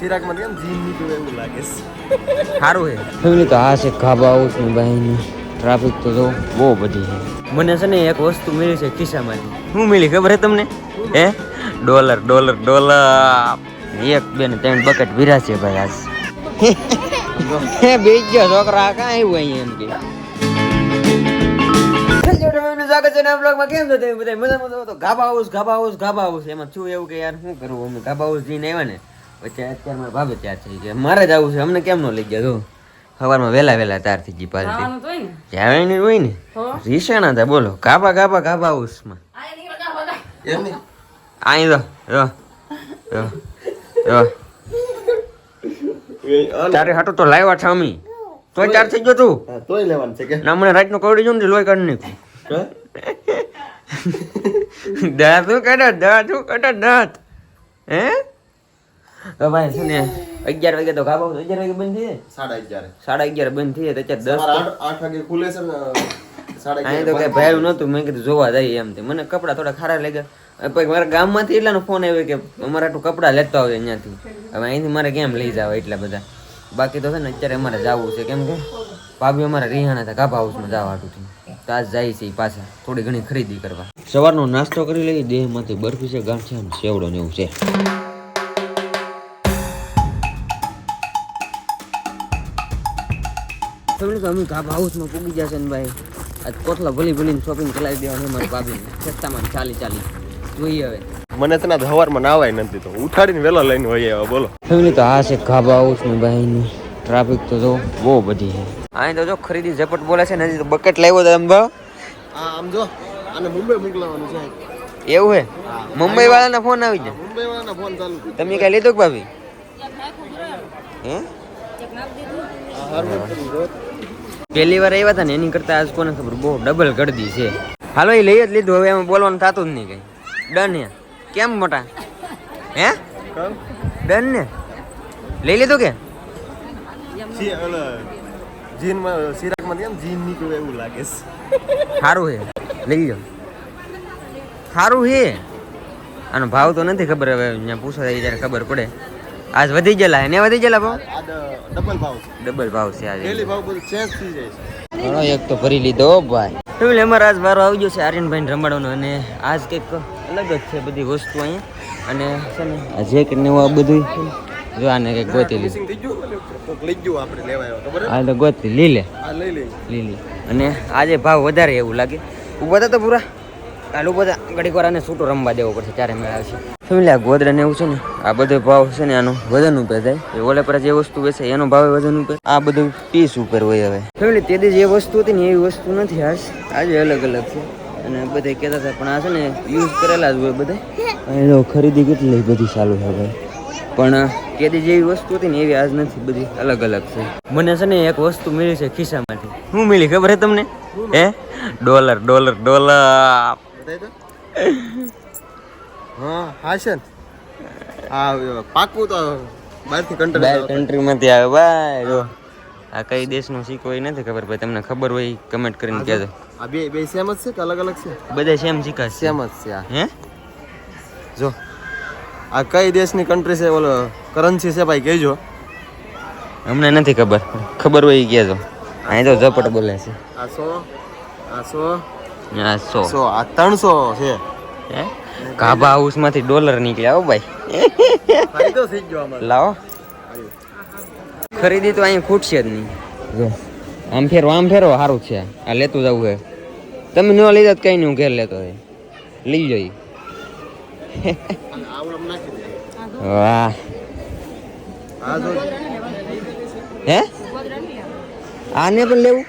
ચિરાગમાં કેમ જીન નીકળ્યું એવું લાગે છે. સારું છે ફેમિલી તો આ છે ખાબા હાઉસ ને ભાઈની ટ્રાફિક તો જો બહુ બધી છે. મને છે ને એક વસ્તુ મળી છે ખિસ્સામાંથી. શું મળી ખબર છે તમને? હે? Dollar dollar dollar. એક બે ને ત્રણ બકેટ વિરા છે ભાઈ આજ. હે બીજો છોકરા કાં આવ્યું અહીંયા એમ કે? સ્વાગત છે બ્લોગમાં. કેમ છો તમે બધા? મજામાં છો? તો Gaba house Gaba house Gaba house એમાં શું એવું કે યાર શું કરવું? અમે ગાબા હાઉસ જઈને આવ્યા ને. પછી અત્યારે મારા ભાભે ત્યાર થઈ ગયા મારે જ આવું છે. અમને કેમ ન લઈ ગયા? જો સવારમાં વહેલા વહેલા તાર થઈ ગઈ પાલટી. જવાની હોય ને? રીસાણા હતા બોલો. કાપા કાપા કાપા હાઉસમાં આઈ દો રો જો જો. તારે હાટો તો લાવ્યા છે અમે. તોય ચાર થઈ ગયો તું. તોય લેવાનું છે કે? ના મને રાતનું કવડી જો ને લોહી કાઢ નાખ્યું? દાંત શું કાઢે દાંત શું કાઢે દાંત. હે? તો ભાઈ શું ને અગિયાર વાગે તો ગાબા અગિયાર વાગે બંધ થઈ સાડા અગિયારે. સાડા અગિયાર બંધ થઈ તો અત્યારે દસ આઠ આઠ વાગે ખુલે છે ને તો કઈ ભાઈ નહોતું મેં કીધું જોવા જાય એમ મને કપડા થોડા ખારા લાગ્યા. પછી મારા ગામમાંથી એટલાનો ફોન આવ્યો કે અમારે આટલું કપડા લેતા આવે અહીંયાથી. હવે અહીંથી મારે કેમ લઈ જાવ એટલા બધા? બાકી તો છે ને અત્યારે અમારે જવું છે. કેમ કે ભાભી અમારે રિહાણા હતા કાપા હાઉસમાં જવા હતું. તો આજ જાય છે પાછા થોડી ઘણી ખરીદી કરવા. સવારનો નાસ્તો કરી લઈ દેહમાંથી બરફી છે ગાંઠિયા સેવડો ને એવું છે. તમને તો અમે કાપા હાઉસમાં પૂગી જશે ને ભાઈ. આજ કોટલા ભલી ભલીને શોપિંગ ચલાવી દેવાની મારી ભાભીને સસ્તામાં ચાલી ચાલી. જોઈએ હવે. મને છે ને આજ સવારમાં નાવાય નથી તો ઉઠાડીને વહેલા લઈને હોય એવા બોલો. ફેમિલી તો આ છે ખાબા હાઉસ ને ભાઈની. ટ્રાફિક તો જો બહુ બધી છે. અહીં તો જો ખરીદી ઝપટ બોલે છે ને તો બકેટ લાવ્યો તો એમ ભાવ આમ જો અને મુંબઈ મોકલાવાનું છે એવું હે? મુંબઈ વાળાના ફોન આવી જાય મુંબઈ વાળાના ફોન ચાલુ તમે કઈ લીધો કે ભાભી? હે? આ હારું કરી જો. પહેલી વાર આવ્યા હતા ને એની કરતા આજ કોને ખબર બહુ ડબલ ગળદી છે. હાલો એ લઈ જ લીધું હવે એમાં બોલવાનું થતું જ નહીં કઈ. ડન હે. કેમ મોટા? હે? ડન ને? લઈ લીધું કે? જીનમાં કેમ જીન નીકળ્યું એવું લાગે છે. સારું હે. લઈ લો સારું હે. આનો ભાવ તો નથી ખબર હવે અહીંયા પૂછો ત્યારે ખબર પડે. આજ વધી ગયેલા એને વધી ગયેલા ભાવ? આ ડબલ ભાવ ડબલ ભાવ છે આજે. ડેલી ભાવ બધું ચેન્જ થઈ જાય છે. ઘણો એક તો ભરી લીધો ભાઈ. એટલે અમારે આજ વારો આવી ગયો છે આર્યનભાઈ રમાડવાનો અને આજ કંઈક અલગ જ છે બધી વસ્તુ અહીંયા. અને છે ને આ કે નવું આ બધું જો આને કંઈક ગોતી લીધું? આ તો ગોતી લીલે લીલી અને આજે ભાવ વધારે એવું લાગે. ઊભા તો પૂરા. કાલ બધા ઘડીક વાર આને છૂટો રમવા દેવો પડશે ત્યારે મેળ આવશે. ફેમિલી આ ગોદરા ને એવું છે ને? આ બધો ભાવ છે ને આનો. વજન ઉપર થાય. એ ઓલે પર જે વસ્તુ વેચે એનો ભાવ વજન ઉપર. આ બધું પીસ ઉપર હોય હવે. ફેમિલી તે જે વસ્તુ હતી ને એવી વસ્તુ નથી આજ આજે અલગ અલગ છે. અને બધા કહેતા હતા, પણ આ છે ને યુઝ કરેલા જ હોય બધા. અહીં ખરીદી કેટલી બધી ચાલુ છે ભાઈ પણ કેદી જેવી વસ્તુ હતી ને એવી આજ નથી, બધી અલગ અલગ છે. મને છે ને એક વસ્તુ મળી છે ખિસ્સામાંથી. શું મળી ખબર છે તમને? હે? Dollar dollar dollar. દો. હા હા હા પાકું તો બહારથી કંટ્રી કન્ટ્રીમાંથી આવે. ભાઈ જો આ કઈ દેશનો સિક્કો એ નથી ખબર ભાઈ તમને ખબર હોય કમેન્ટ કરીને કહેજો. આ બે બે સેમ જ છે કે અલગ અલગ છે? બધા સેમ સિક્કા સેમ જ છે આ હે? જો આ કઈ દેશની કન્ટ્રી છે ઓલો કરન્સી છે ભાઈ કહેજો. અમને નથી ખબર. ખબર હોય કહેજો. અહીં તો ઝપટ બોલે છે. આ સો આ સો સો. સો આ ત્રણસો છે. હે? કાબા હાઉસમાંથી ડોલર નીકળ્યા હો ભાઈ. લાવો. ખરીદી તો અહીં ખૂટશે જ નહીં. જો આમ ફેરો આમ ફેરો સારું છે. આ લેતું જવું હે. તમે ન લીધા તો કઈ નહીં હું ઘેર લેતો હોય લઈ જઈ. વાહ. હે? આને પણ લેવું?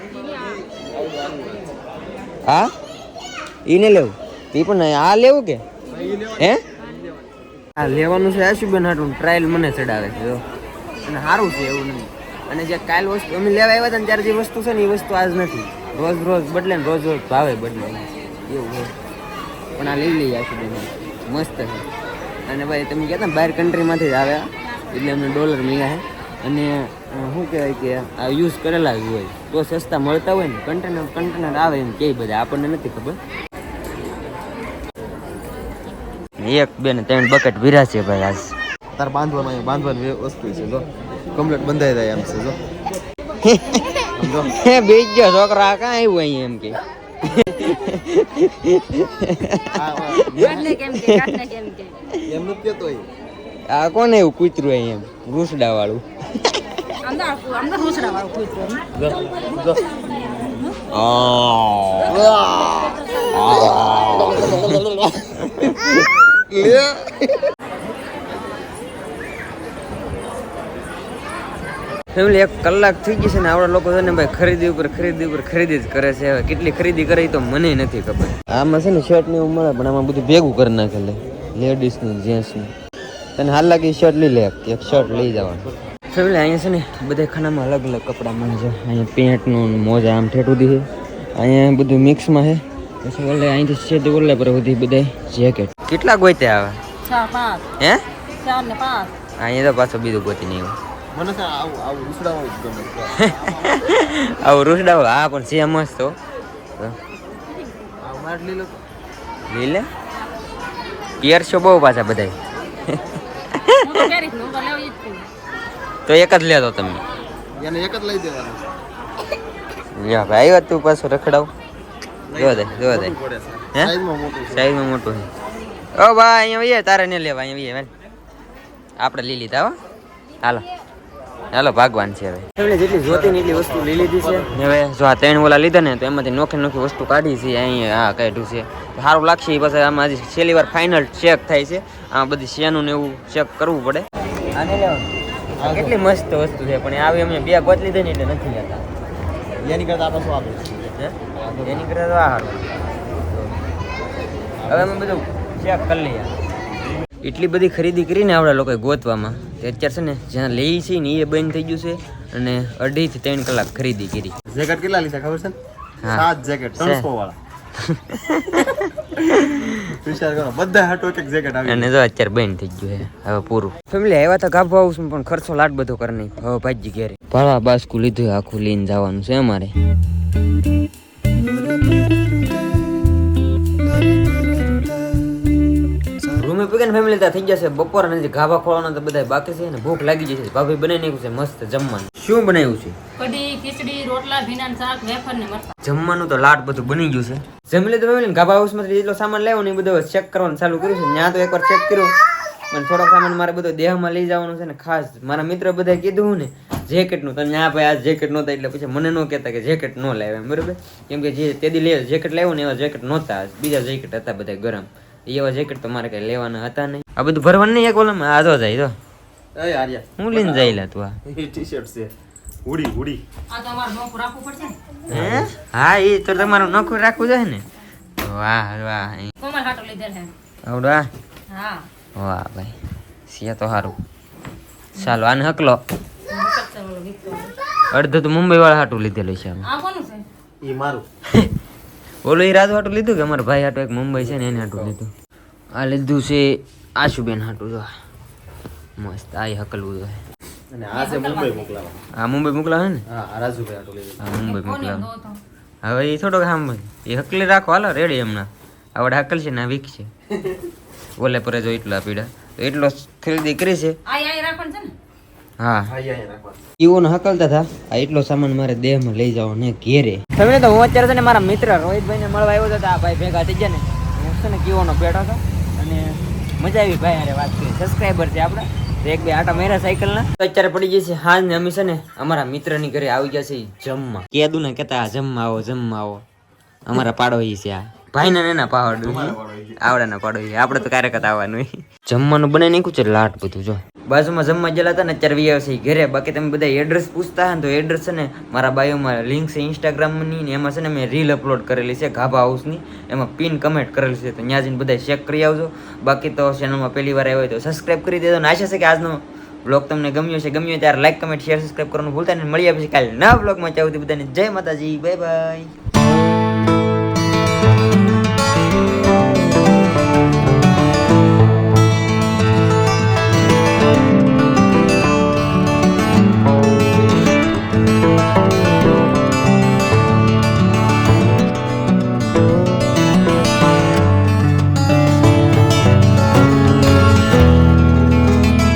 હા? ઈને લેવું. એ પણ આ લેવું કે? હે? આ લેવાનું છે આશુબેન હાટું ટ્રાયલ મને ચડાવે છે, જો. અને સારું છે એવું નહીં. અને જે કાલ વસ્તુ અમે લેવા આવ્યા હતા ને ત્યારે જે વસ્તુ છે ને એ વસ્તુ આજ નથી. રોજ રોજ બદલે ને રોજ રોજ ભાવે બદલે. એવું પણ આ લઈ લઈએ આશુબેન મસ્ત છે. અને ભાઈ તમે કહેતા ને બહાર કન્ટ્રીમાંથી જ આવ્યા. એટલે અમને ડોલર મળ્યા છે. અને શું કહેવાય કે આ યુઝ કરેલા જ હોય. તો સસ્તા મળતા હોય ને. કન્ટેનર કન્ટેનર આવે એમ કે બધા. આપણને નથી ખબર. એક બે ને ત્રણ બકેટ ભીરા છે ભાઈ આજ. તાર બાંધવામાં બાંધવાની વસ્તુ છે જો. કમ્પ્લીટ બંધાઈ જાય એમ છે જો. હે બીજો છોકરો આ કાં. આવ્યો અહીં એમ કે આ કોને એવું કૂતરું અહીં એમ? રૂસડા વાળું જો ફેમિલી એક કલાક થઈ ગઈ છે ને આવડા લોકો છે ને ભાઈ ખરીદી ઉપર ખરીદી ઉપર ખરીદી જ કરે છે. હવે કેટલી ખરીદી કરે તો મને નથી ખબર. આમાં છે ને શર્ટ ને એવું મળે પણ આમાં બધું ભેગું કરી નાખેલે લેડીઝનું જેન્ટ્સનું. તને હાલ લાગી શર્ટ લઈ લે એક શર્ટ લઈ જવાનું. ફેમિલી અહીંયા છે ને બધા ખાનામાં અલગ અલગ કપડાં મળે છે. અહીંયા પેન્ટનું ને મોજા આમ ઠેઠું સુધી અહીંયા બધું મિક્સમાં છે. પછી ઓલે અહીંથી સીધું ઓલે પર સુધી બધા જેકેટ કેટલા ગોતે આવે? ચાર પાંચ. હે? ચાર ને પાંચ. અહીંયા તો પાછો બીજું ગોતી નહીં આવે મને છે આવું આવું ઉછળાવું ગમે. આવું રૂસડા હા પણ છે મસ્ત તો લીલો. લીલે? પિયર છો બહુ પાછા બધા તો તો તો એક જ લેતો તમે. એને એક જ લઈ દેવાનું. યા ભાઈ આવ્યો તું પાછું રખડાવ. જોવા દે જોવા. હે? સાઈઝમાં મોટું છે. ઓ ભાઈ અહીંયા વઈએ તારે નહીં લેવા અહીંયા વઈએ આપણે લઈ લીધા હો. હાલો. હાલો ભાગવાન છે હવે. જેટલી જોતી એટલી વસ્તુ લઈ લીધી છે. હવે જો આ ત્રણ ઓલા લીધા ને તો એમાંથી નોખી નોખી વસ્તુ કાઢી છે અહીંયા હા કાઢ્યું છે. સારું લાગશે એ પછી આમાં હજી છેલ્લી વાર ફાઇનલ ચેક થાય છે. આ બધી શેનું ને એવું ચેક કરવું પડે. આને લેવાનું કેટલી મસ્ત વસ્તુ છે પણ આવી અમે બે ગોત લીધી ને એટલે નથી લેતા. એની કરતા આપણે શું આપે છે? હે? એની કરતા તો આ હારું હવે અમે બધું ચેક કરી લઈએ. એટલી બધી ખરીદી કરીને આપણા લોકોએ ગોતવામાં. તે અત્યારે છે ને જ્યાં લઈ છે ને એ બંધ થઈ ગયું છે અને અઢીથી ત્રણ કલાક ખરીદી કરી. જેકેટ કેટલા લીધા ખબર છે સાત જેકેટ ત્રણસો વાળા. કરો બધા હાટો એક જેકેટ આવી અને જો અત્યારે બંધ થઈ ગયું છે હવે પૂરું. ફેમિલી આવ્યા હતા ગાભા આવું પણ ખર્ચો લાટ બધો કરી હવે ભાજી ઘેરે. ભાડા બાસ્કુ લીધું આખું લઈને જવાનું છે અમારે. રૂમે ફેમિલી ત્યાં થઈ જશે બપોર અને ગાભા ખોળવાના તો બધા બાકી છે ને ભૂખ લાગી જશે ભાભી બનાવી નાખ્યું છે મસ્ત જમવાનું. શું બનાવ્યું છે? કઢી ખીચડી રોટલા ભીના શાક વેફર ને મરચાં. જમવાનું તો લાટ બધું બની ગયું છે. જમી લીધું ફેમિલી ગાભા હાઉસમાંથી જેટલો સામાન લેવો ને એ બધો ચેક કરવાનું ચાલુ કર્યું છે. ત્યાં તો એકવાર ચેક કર્યું. અને થોડોક સામાન મારે બધો દેહમાં લઈ જવાનું છે ને ખાસ. મારા મિત્ર બધા કીધું ને જેકેટનું તને ત્યાં ભાઈ આ જેકેટ નહોતા એટલે પછી મને ન કહેતા કે જેકેટ ન લાવે એમ બરાબર? કેમ કે જે તેદી લે જેકેટ લાવ્યું ને એવા જેકેટ નહોતા બીજા જેકેટ હતા બધા ગરમ. એવા જેકેટ તો મારે કઈ લેવાના હતા નહીં. આ બધું ભરવાનું નહીં એક ઓલામાં? આ જાય તો. એ આર્યા હું લઈને જઈલા તું આ. ટી-શર્ટ છે. ઉડી ઉડી આ તો નોખું રાખવું પડશે હે? હા એ તો તમારું નોખું રાખવું જોઈએ ને? વાહ વાહ કોમલ હાટો લીધેલ છે. આવડો હા? વાહ ભાઈ. સિયા તો સારું ચાલો આને હકલો. અડધું તો મુંબઈ વાળા હાટું લીધેલું છે આ કોનું છે? એ મારું. ઓલો એ રાજુ હાટું લીધું કે અમારા ભાઈ હાટું એક મુંબઈ છે ને એને હાટું લીધું? આ લીધું છે આશુબેન હાટું જો. મસ્ત આ હકલવું જોઈએ. અને આ છે મુંબઈ મોકલાવા. આ મુંબઈ મોકલાવે ને? હા રાજુભાઈ આ મુંબઈ મોકલાવે. હવે એ થોડોક આમ એ હકલી રાખો હાલો રેડી એમના આવડે હકલ છે ને વીક છે. ઓલે પરે જો એટલા પીડા. તો એટલો ખરીદી કરી છે. આ આઈ રાખવાનું છે ને? હા. હા ઈવોને હકલતા હતા આ એટલો સામાન મારે દેહમાં લઈ જાવ ને ઘેરે. તમે તો હું અત્યારે છે ને મારા મિત્ર રોહિતભાઈને મળવા આવ્યો હતો આ ભાઈ ભેગા થઈ ગયા ને. હું છે ને કીવોનો બેઠો હતો. અને મજા આવી ભાઈ અરે વાત કરી. સબસ્ક્રાઈબર છે આપડે તો એક બે આટા મેરા સાયકલના તો અત્યારે પડી જશે. છે હાજ ને અમે છે ને અમારા મિત્રની ઘરે આવી ગયા છે જમવા. કેદું ને કેતા જમવા આવો જમવા આવો. અમારા પાડોશી છે આ. ભાઈ ને એના આવડે આવડાના પાડોશી. આપણે તો ક્યારેક જ આવવાનું જમવાનું બને નાખ્યું છે લાટ બધું જો. બાજુમાં જમવા ગયેલા હતા ને અત્યારે વી આવશે ઘરે. બાકી તમે બધા એડ્રેસ પૂછતા ને તો એડ્રેસ છે ને મારા બાયોમાં લિંક છે ઇન્સ્ટાગ્રામની ને એમાં છે ને મેં રીલ અપલોડ કરેલી છે ગાભા હાઉસની એમાં પિન કમેન્ટ કરેલી છે. તો ત્યાં જઈને બધા ચેક કરી આવજો. બાકી તો ચેનલમાં પહેલી વાર આવ્યો હોય તો સબસ્ક્રાઇબ કરી દેજો ને આશા છે કે આજનો બ્લોગ તમને ગમ્યો છે ગમ્યો ત્યારે લાઈક કમેન્ટ શેર સબસ્ક્રાઈબ કરવાનું ભૂલતા નહીં. મળી પછી કાલે નવા બ્લોગમાં ચાવતી બધાને જય માતાજી. Bye bye